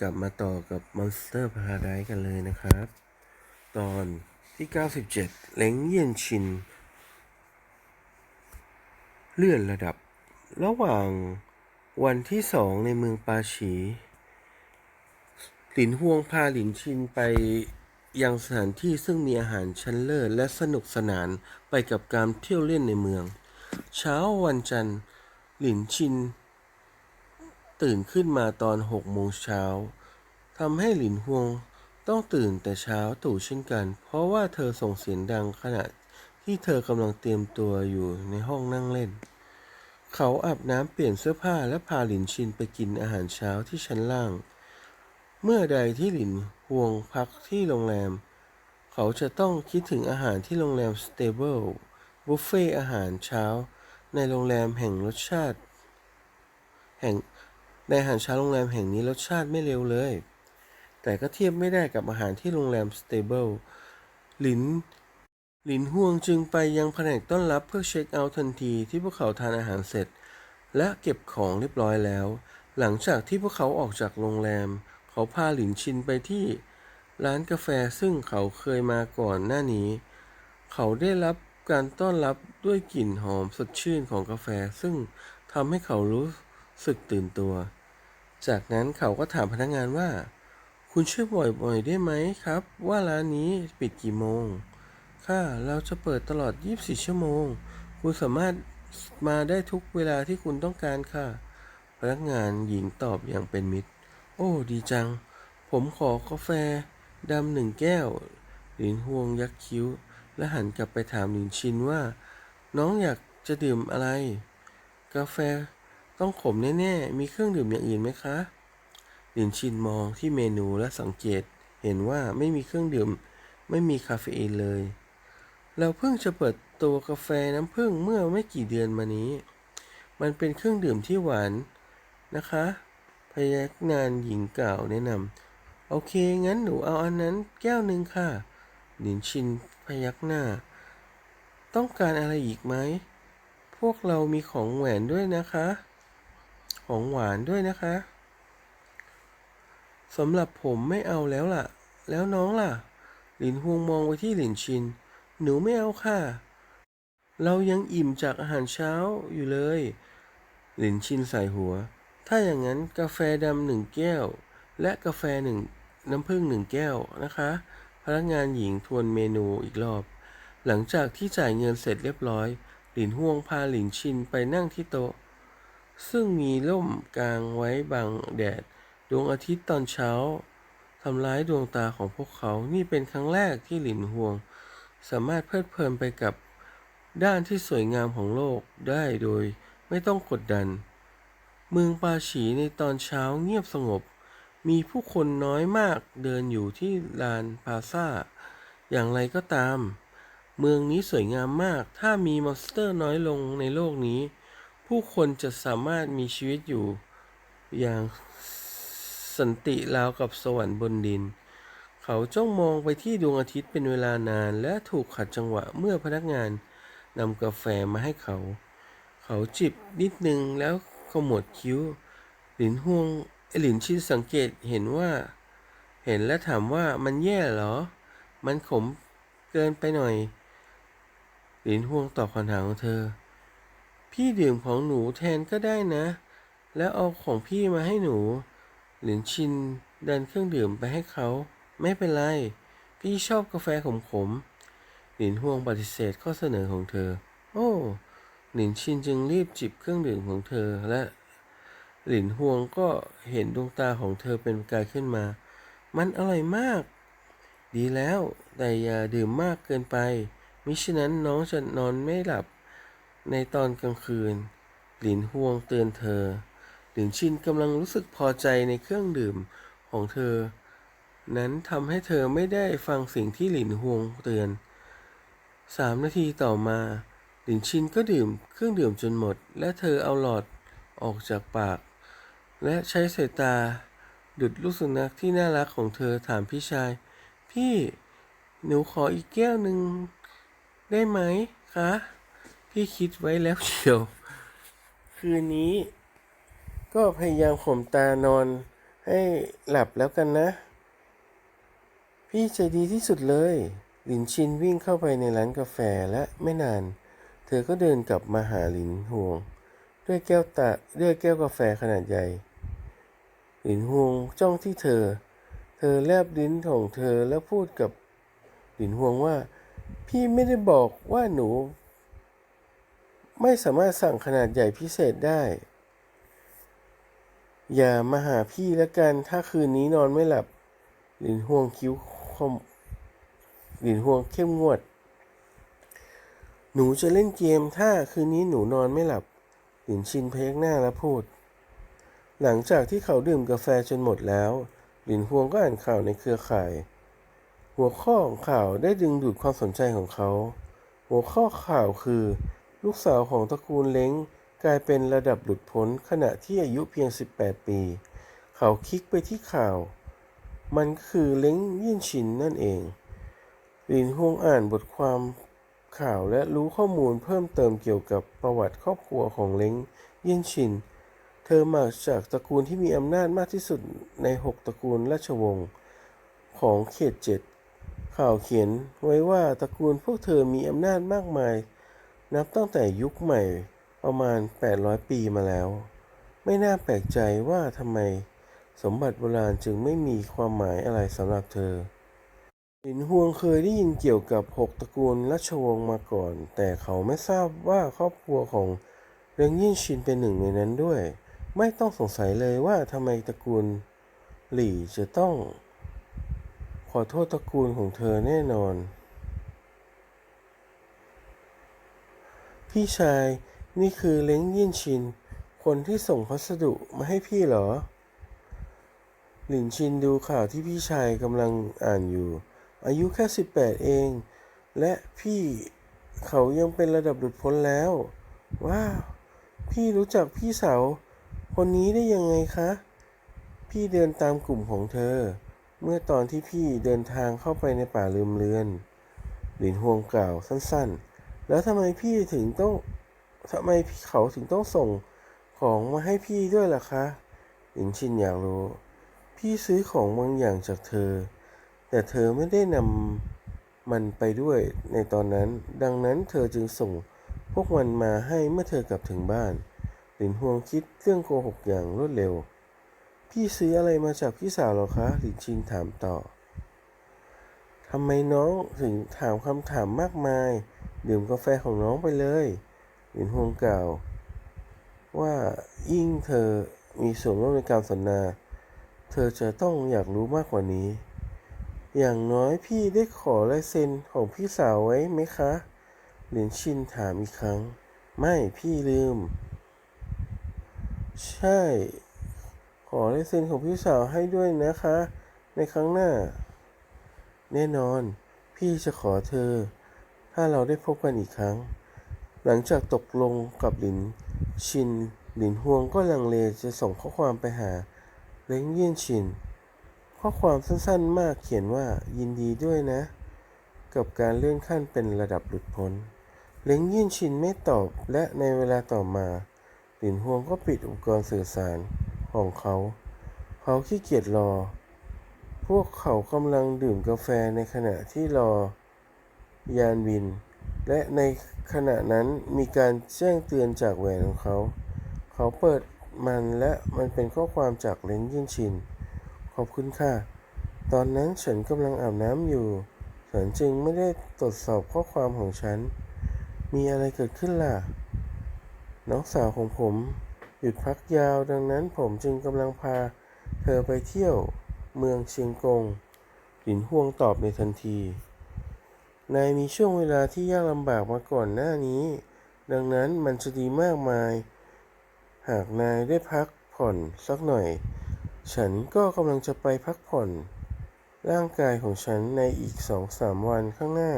กลับมาต่อกับ Monster Paradise กันเลยนะครับ ตอนที่ 97 เล้งเยี่ยนชิน เลื่อนระดับ ระหว่างวันที่สองในเมืองปาฉีหลินฮวงพาหลินชินไปยังสถานที่ซึ่งมีอาหารชั้นเลิศและสนุกสนานไปกับการเที่ยวเล่นในเมือง เช้าวันจันทร์ หลินชิน ตื่นขึ้นมาตอนหกโมงเช้าทำให้หลินฮวงต้องตื่นแต่เช้าตู่เช่นกัน เพราะว่าเธอส่งเสียงดังขณะที่เธอกำลังเตรียมตัวอยู่ในห้องนั่งเล่น เขาอาบน้ำเปลี่ยนเสื้อผ้าและพาหลินชินไปกินอาหารเช้าที่ชั้นล่าง เมื่อใดที่หลินฮวงพักที่โรงแรม เขาจะต้องคิดถึงอาหารที่โรงแรมสเตเบิลบุฟเฟ่อาหารเช้า ในโรงแรมแห่งรสชาติ แห่ง ในอาหารเช้าโรงแรมแห่งนี้รสชาติไม่เลวเลย แต่ก็เทียบไม่ได้กับอาหารที่โรงแรมสเตเบิลหลิน หลินฮวงจึงไปยังแผนกต้อนรับเพื่อเช็คเอาท์ทันทีที่พวกเขาทานอาหารเสร็จ และเก็บของเรียบร้อยแล้ว หลังจากที่พวกเขาออกจากโรงแรม เขาพาหลินชินไปที่ร้านกาแฟซึ่งเขาเคยมาก่อนหน้านี้ เขาได้รับการต้อนรับด้วยกลิ่นหอมสดชื่นของกาแฟซึ่งทำให้เขารู้ สึกตื่นตัว จากนั้นเขาก็ถามพนักงานว่า คุณช่วยบ่อยๆได้ไหมครับ ว่าร้านนี้ปิดกี่โมง ค่ะ เราจะเปิดตลอด 24 ชั่วโมง คุณสามารถมาได้ทุกเวลาที่คุณต้องการค่ะ พนักงานหญิงตอบอย่างเป็นมิตร โอ้ ดีจัง ผมขอกาแฟดำหนึ่งแก้ว หลินฮวงยักคิ้ว และหันกลับไปถามหลินชินว่า น้องอยากจะดื่มอะไร กาแฟ ต้องขมแน่ๆ มีเครื่องดื่มอย่างอื่นไหมคะหลินชินมองที่เมนูและสังเกต เห็นว่าไม่มีเครื่องดื่ม ไม่มีคาเฟอีนเลย เราเพิ่งจะเปิดตัวกาแฟน้ำผึ้งเมื่อไม่กี่เดือนมานี้ มันเป็นเครื่องดื่มที่หวานนะคะพยักงานหญิงกล่าวแนะนำโอเค งั้นหนูเอาอันนั้นแก้วหนึ่งค่ะหลินชินพยักหน้า ต้องการอะไรอีกไหม พวกเรามีของแหวนด้วยนะคะ ของหวานด้วยนะคะสำหรับผมไม่เอาแล้วล่ะ แล้วน้องล่ะ หลินฮวงมองไปที่หลินชิน หนูไม่เอาค่ะ เรายังอิ่มจากอาหารเช้าอยู่เลย หลินชินใส่หัว ถ้าอย่างนั้นกาแฟดำหนึ่งแก้ว และกาแฟหนึ่งน้ำผึ้งหนึ่งแก้วนะคะ พนักงานหญิงทวนเมนูอีกรอบ หลังจากที่จ่ายเงินเสร็จเรียบร้อย หลินฮวงพาหลินชินไปนั่งที่โต๊ะ ซึ่งมีร่มกลางไว้บังแดด ดวงอาทิตย์ตอนเช้าทำร้ายดวงตาของพวกเขา นี่เป็นครั้งแรกที่หลินฮวง สามารถเพลิดเพลินไปกับด้านที่สวยงามของโลกได้โดยไม่ต้องกดดัน เมืองปาฉีในตอนเช้าเงียบสงบ มีผู้คนน้อยมากเดินอยู่ที่ลานพาซาอย่างไรก็ตาม เมืองนี้สวยงามมาก ถ้ามีมอนสเตอร์น้อยลงในโลกนี้ ผู้คนจะสามารถมีชีวิตอยู่อย่างสันติราวกับสวรรค์บนดิน เขาจ้องมองไปที่ดวงอาทิตย์เป็นเวลานานและถูกขัดจังหวะเมื่อพนักงานนำกาแฟมาให้เขา เขาจิบนิดนึงแล้วขมวดคิ้ว หลินฮวงหลินชินสังเกตเห็นว่า เห็นและถามว่ามันแย่เหรอ มันขมเกินไปหน่อย หลินฮวงตอบคำถามของเธอ พี่ดื่มของหนูแทนก็ได้นะ แล้วเอาของพี่มาให้หนู หลินชินดันเครื่องดื่มไปให้เขา ไม่เป็นไร พี่ชอบกาแฟขมๆหลินฮวงปฏิเสธข้อเสนอของเธอ โอ้หลินชินจึงรีบจิบเครื่องดื่มของเธอและ หลินฮวงก็เห็นดวงตาของเธอเป็นประกายขึ้นมา มันอร่อยมาก ดีแล้วแต่อย่าดื่มมากเกินไป มิฉะนั้นน้องจะนอนไม่หลับ ในตอนกลางคืน หลินฮวงเตือนเธอ หลินชินกำลังรู้สึกพอใจในเครื่องดื่มของเธอ นั้นทำให้เธอไม่ได้ฟังสิ่งที่หลินฮวงเตือนสามนาทีต่อมา หลินชินก็ดื่มเครื่องดื่มจนหมด และเธอเอาหลอดออกจากปาก และใช้สายตา ดุดลูกสุนัขที่น่ารักของเธอถามพี่ชาย พี่ หนูขออีกแก้วหนึ่งได้ไหมคะ พี่คิดไว้แล้วเชียว คืนนี้ ก็พยายามข่มตานอนให้หลับแล้วกันนะ พี่ใจดีที่สุดเลย หลินชินวิ่งเข้าไปในร้านกาแฟและไม่นาน เธอก็เดินกลับมาหาหลินฮวง ด้วยแก้วตาด้วยแก้วกาแฟขนาดใหญ่ หลินฮวงจ้องที่เธอ เธอแลบลิ้นของเธอแล้วพูดกับหลินฮวงว่า พี่ไม่ได้บอกว่าหนู ไม่สามารถสั่งขนาดใหญ่พิเศษได้ อย่ามาหาพี่แล้วกัน ถ้าคืนนี้นอนไม่หลับ หลินฮวงคิ้วคมหลินฮวงเข้มงวด หนูจะเล่นเกม ถ้าคืนนี้หนูนอนไม่หลับ หลินชินพยักหน้าและพูด หลังจากที่เขาดื่มกาแฟจนหมดแล้ว หลินฮวงก็อ่านข่าวในเครือข่าย หัวข้อของข่าวได้ดึงดูดความสนใจของเขา หัวข้อข่าวคือ ลูกสาวของตระกูลเล้งกลายเป็นระดับหลุดพ้นขณะที่อายุเพียง 18 ปี เขาคลิกไปที่ข่าว มันคือเล้งยี่นชินนั่นเองหลินฮวงอ่านบทความข่าวและรู้ข้อมูลเพิ่มเติมเกี่ยวกับประวัติครอบครัวของเล้งยี่นชิน เธอมาจากตระกูลที่มีอำนาจมากที่สุดในหกตระกูลราชวงศ์ของเขตเจ็ดข่าวเขียนไว้ว่าตระกูลพวกเธอมีอำนาจมากมาย นับตั้งแต่ยุคใหม่ประมาณ 800 ปีมาแล้ว ไม่น่าแปลกใจว่าทำไมสมบัติโบราณจึงไม่มีความหมายอะไรสำหรับเธอหลินฮวงเคยได้ยินเกี่ยวกับหกตระกูลราชวงศ์มาก่อน แต่เขาไม่ทราบว่าครอบครัวของเริงยิ่นชินเป็นหนึ่งในนั้นด้วย ไม่ต้องสงสัยเลยว่าทำไมตระกูลหลี่จะต้อง ขอโทษตระกูลของเธอแน่นอน พี่ชาย นี่คือเล้งยี่นชิน คนที่ส่งพัสดุมาให้พี่เหรอ หลินชินดูข่าวที่พี่ชายกำลังอ่านอยู่ อายุแค่ 18 เอง และพี่เขายังเป็นระดับหลุดพ้นแล้ว ว้าว พี่รู้จักพี่สาวคนนี้ได้ยังไงคะ พี่เดินตามกลุ่มของเธอ เมื่อตอนที่พี่เดินทางเข้าไปในป่าลืมเลือน หลินฮวงกล่าวสั้นๆ แล้วทำไมพี่ถึงต้องทำไมพี่เขาถึงต้องส่งของมาให้พี่ด้วยล่ะคะหลินชินอยากรู้ พี่ซื้อของบางอย่างจากเธอ แต่เธอไม่ได้นำมันไปด้วยในตอนนั้น ดังนั้นเธอจึงส่งพวกมันมาให้เมื่อเธอกลับถึงบ้านหลินฮวงคิดเรื่องโกหกอย่างรวดเร็ว พี่ซื้ออะไรมาจากพี่สาวหรอคะหลินชินถามต่อทำไมน้องถึงถามคำถามมากมาย ดื่มกาแฟของน้องไปเลยหลินฮวงกล่าว ว่ายิ่งเธอมีส่วนร่วมในการสนทนา เธอจะต้องอยากรู้มากกว่านี้ อย่างน้อยพี่ได้ขอลายเซ็นของพี่สาวไว้ไหมคะ หลินชินถามอีกครั้ง ไม่พี่ลืม ใช่ ขอลายเซ็นของพี่สาวให้ด้วยนะคะ ในครั้งหน้า แน่นอน พี่จะขอเธอ ถ้าเราได้พบกันอีกครั้ง หลังจากตกลงกับหลิน ชิน หลินฮวงก็ลังเลจะส่งข้อความไปหาเล้งเยี่ยนชิน ข้อความสั้นๆมากเขียนว่ายินดีด้วยนะ กับการเลื่อนขั้นเป็นระดับหลุดพ้นเล้งเยี่ยนชินไม่ตอบและในเวลาต่อมา หลินฮวงก็ปิดอุปกรณ์สื่อสารของเขา เขาขี้เกียจรอ พวกเขากำลังดื่มกาแฟในขณะที่รอ ยานบิน และในขณะนั้นมีการแจ้งเตือนจากแหวนของเขา เขาเปิดมันและมันเป็นข้อความจากเล้งยินชิน ขอบคุณค่ะ ตอนนั้นฉันกำลังอาบน้ำอยู่ ฉันจึงไม่ได้ตรวจสอบข้อความของฉัน มีอะไรเกิดขึ้นล่ะ น้องสาวของผมหยุดพักยาวดังนั้นผมจึงกำลังพาเธอไปเที่ยวเมืองเชียงกงหลินฮวงตอบในทันที นายมีช่วงเวลาที่ยากลำบากมาก่อนหน้านี้ ดังนั้นมันจะดีมากมาย หากนายได้พักผ่อนสักหน่อย ฉันก็กำลังจะไปพักผ่อน ร่างกายของฉันในอีกสองสามวันข้างหน้า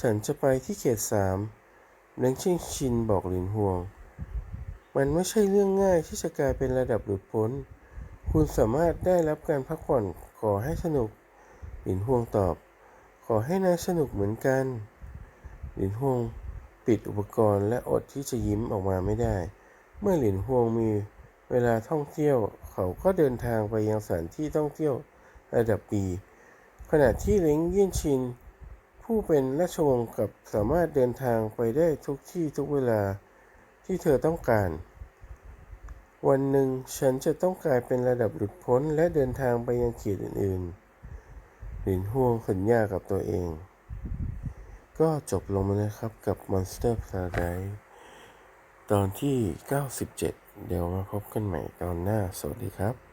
ฉันจะไปที่เขตสามเล้งชิงชินบอกหลินฮวง มันไม่ใช่เรื่องง่ายที่จะกลายเป็นระดับหลุดพ้น คุณสามารถได้รับการพักผ่อนขอให้สนุกหลินฮวงตอบ ขอให้นายสนุกเหมือนกัน หลินฮวงปิดอุปกรณ์และอดที่จะยิ้มออกมาไม่ได้ เมื่อหลินฮวงมีเวลาท่องเที่ยว เขาก็เดินทางไปยังสถานที่ท่องเที่ยวระดับปีขณะที่เล้งเยี่ยนชิน ผู้เป็นราชวงศ์กับสามารถเดินทางไปได้ทุกที่ทุกเวลาที่เธอต้องการ วันหนึ่งฉันจะต้องกลายเป็นระดับหลุดพ้นและเดินทางไปยังเขตอื่นๆ หลินห่วงสัญญากับตัวเอง ก็จบลงมานะครับกับ Monster Paradise ตอนที่ 97 เดี๋ยวมาพบกันใหม่ตอนหน้า สวัสดีครับ